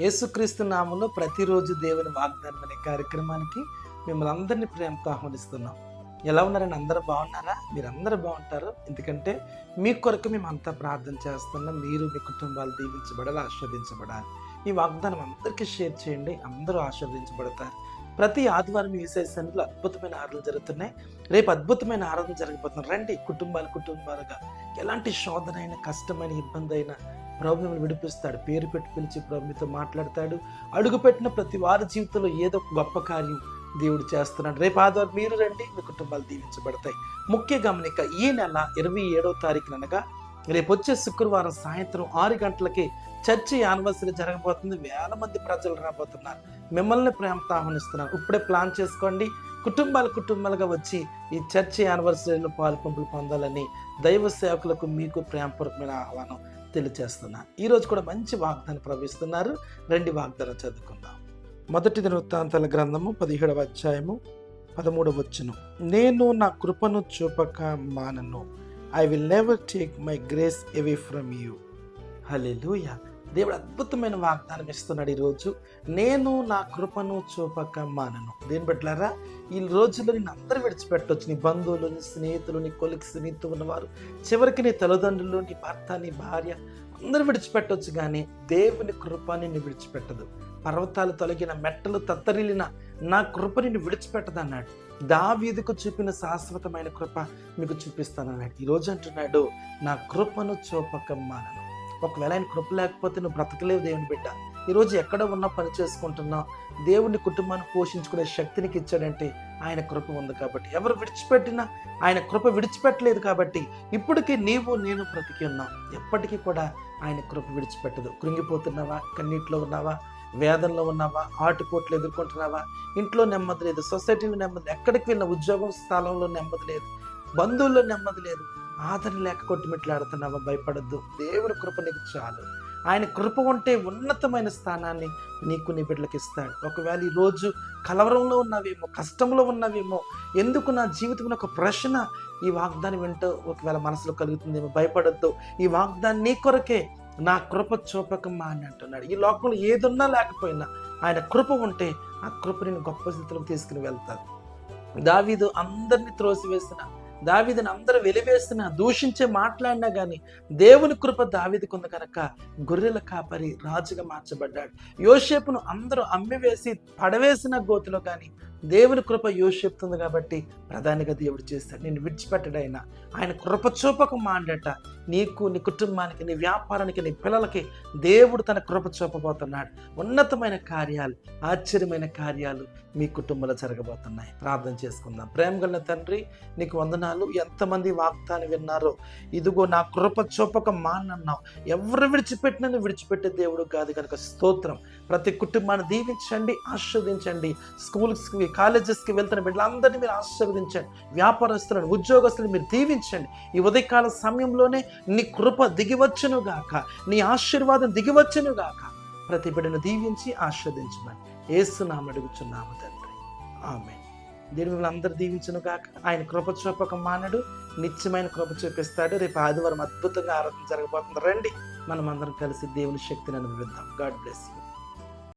యేసుక్రీస్తు నామంలో ప్రతిరోజు దేవుని వాగ్దానం అనే కార్యక్రమానికి మిమ్మల్ని అందరినీ ప్రేమతో ఆహ్వానిస్తున్నాం. ఎలా ఉన్నారని అందరూ బాగున్నారా? మీరు అందరూ బాగుంటారు? ఎందుకంటే మీ కొరకు మేము అంతా ప్రార్థన చేస్తున్నాం. మీరు మీ కుటుంబాలు దీవించబడాలి ఆస్వాదించబడాలి ఈ వాగ్దానం అందరికీ షేర్ చేయండి. అందరూ ఆస్వాదించబడతారు ప్రతి ఆదివారం ఈ సెషన్లో అద్భుతమైన ఆరాధన జరుగుతున్నాయి. రేపు అద్భుతమైన ఆరాధన జరగబోతుంది. రండి కుటుంబాలు కుటుంబాలుగా. ఎలాంటి శోధన అయినా కష్టమైన ఇబ్బంది అయినా ప్రభు మిమ్మల్ని విడిపిస్తాడు. పేరు పెట్టి పిలిచి ప్రభు మీతో మాట్లాడతాడు. అడుగుపెట్టిన ప్రతి వారి జీవితంలో ఏదో గొప్ప కార్యం దేవుడు చేస్తున్నాడు. రేపు ఆదివారం మీరు రండి మీ కుటుంబాలు దీవించబడతాయి. ముఖ్య గమనిక ఈ నెల ఇరవై ఏడవ తారీఖున అనగా రేపు వచ్చే శుక్రవారం సాయంత్రం ఆరు గంటలకి చర్చి యానివర్సరీ జరగబోతుంది. వేల మంది ప్రజలు రాబోతున్నారు. మిమ్మల్ని ప్రేమతో ఆహ్వానిస్తున్నారు ఇప్పుడే ప్లాన్ చేసుకోండి. కుటుంబాలు కుటుంబాలుగా వచ్చి ఈ చర్చి యానివర్సరీలో పాల్పంపులు పొందాలని దైవ సేవకులకు మీకు ప్రేమపూర్వకమైన ఆహ్వానం. తెలియజేస్తున్నాను ఈరోజు కూడా మంచి వాగ్దానం ప్రవేశిస్తున్నారు రెండు వాగ్దానం చదువుకుందాం. మొదటి వృత్తాంతాల గ్రంథము పదిహేడవ అధ్యాయము పదమూడవ వచ్చును నేను నా కృపను చూపక మానను. I will never take my grace away from you hallelujah దేవుడు అద్భుతమైన వాగ్దానం ఇస్తున్నాడు ఈరోజు. నేను నా కృపను చూపక మానను. దేని బట్లారా ఈ రోజుల్లో నేను అందరూ విడిచిపెట్టవచ్చు నీ బంధువులు నీ స్నేహితులు నీ కొలిక్స్ నీతో ఉన్నవారు చివరికి నీ తల్లిదండ్రులు నీ భర్త నీ భార్య అందరూ విడిచిపెట్టవచ్చు కానీ దేవుని కృప నిన్ను విడిచిపెట్టదు. పర్వతాలు తొలగిన మెట్టలు తత్తరిలిన నా కృప నిన్ను విడిచిపెట్టదు అన్నాడు దావీదుకు చూపిన శాశ్వతమైన కృప మీకు చూపిస్తానన్నాడు. ఈరోజు అంటున్నాడు నా కృపను చూపక మానను. ఒకవేళ ఆయన కృప లేకపోతే నువ్వు బ్రతకలేవు దేవుని బిడ్డ. ఈరోజు ఎక్కడ ఉన్నా పని చేసుకుంటున్నావు దేవుని కుటుంబాన్ని పోషించుకునే శక్తినికి ఇచ్చాడంటే ఆయన కృప ఉంది కాబట్టి. ఎవరు విడిచిపెట్టినా ఆయన కృప విడిచిపెట్టలేదు కాబట్టి ఇప్పటికీ నీవు నేను బ్రతికి ఉన్నాం. ఎప్పటికీ కూడా ఆయన కృప విడిచిపెట్టదు. కృంగిపోతున్నావా? కన్నీటిలో ఉన్నావా? వేదనలో ఉన్నావా? ఆటుపోట్లు ఎదుర్కొంటున్నావా? ఇంట్లో నెమ్మది లేదు. సొసైటీలో నెమ్మది ఎక్కడికి వెళ్ళిన ఉద్యోగం స్థలంలో నెమ్మది లేదు. బంధువుల్లో నెమ్మది లేదు. ఆదరణ లేక కొట్టుమిట్లాడుతున్నావా? భయపడద్దు. దేవుని కృప నీకు చాలు. ఆయన కృప ఉంటే ఉన్నతమైన స్థానాన్ని నీకు నీ బిడ్డలకు ఇస్తాడు. ఒకవేళ ఈ రోజు కలవరంలో ఉన్నవేమో కష్టంలో ఉన్నవేమో ఎందుకు నా జీవితంలో ఒక ప్రశ్న ఈ వాగ్దానం వింటూ ఒకవేళ మనసులో కలుగుతుందేమో భయపడద్దు. ఈ వాగ్దాన్ని నీ కొరకే నా కృప చూపకమ్మా అని అంటున్నాడు. ఈ లోకంలో ఏదున్నా లేకపోయినా ఆయన కృప ఉంటే ఆ కృప నేను గొప్ప స్థితిలోకి తీసుకుని వెళ్తాను దావీదు అందరినీ త్రోసివేసిన దావిదిని అందరూ వెలివేసిన దూషించే మాట్లాడినా కానీ దేవుని కృప దావీదుకుంది కనుక గొర్రెల కాపరి రాజుగా మార్చబడ్డాడు. యోషేపును అందరూ అమ్మివేసి పడవేసిన గోతిలో కానీ దేవుని కృప యోషేపుతుంది కాబట్టి ప్రధానిగా దేవుడు చేస్తాడు. నేను విడిచిపెట్టడైనా ఆయన. కృప చూపక మాండట. నీకు నీ కుటుంబానికి నీ వ్యాపారానికి నీ పిల్లలకి దేవుడు తన కృప చూపబోతున్నాడు. ఉన్నతమైన కార్యాలు ఆశ్చర్యమైన కార్యాలు మీ కుటుంబంలో జరగబోతున్నాయి. ప్రార్థన చేసుకుందాం. ప్రేమ గల తండ్రి నీకు వందనాలు. ఎంతమంది వాగ్దాన్ని విన్నారో. ఇదిగో నా కృప చూపక మానన్నావు. ఎవరు విడిచిపెట్టినా విడిచిపెట్టే దేవుడు కాదు. కనుక స్తోత్రం. ప్రతి కుటుంబాన్ని దీవించండి ఆస్వాదించండి స్కూల్స్కి కాలేజెస్కి వెళ్తున్న బిడ్డలందరినీ మీరు ఆశీర్వదించండి వ్యాపారస్తులను ఉద్యోగస్తులను మీరు దీవించండి. ఈ ఉదయకాల సమయంలోనే నీ కృప దిగివచ్చును గాక నీ ఆశీర్వాదం దిగివచ్చును గాక. ప్రతి బిడ్డను దీవించి ఆస్వాదించమని ఏసునామ అడుగుచున్నాము తండ్రి. ఆమె దీని మిమ్మల్ని అందరు దీవించను గాక. ఆయన కృప చూపక మానడు నిత్యమైన కృప చూపిస్తాడు. రేపు ఆదివారం అద్భుతంగా ఆరాధన జరగబోతుంది. రండి మనం అందరం కలిసి దేవుని శక్తిని అనుభవిద్దాం. God bless you.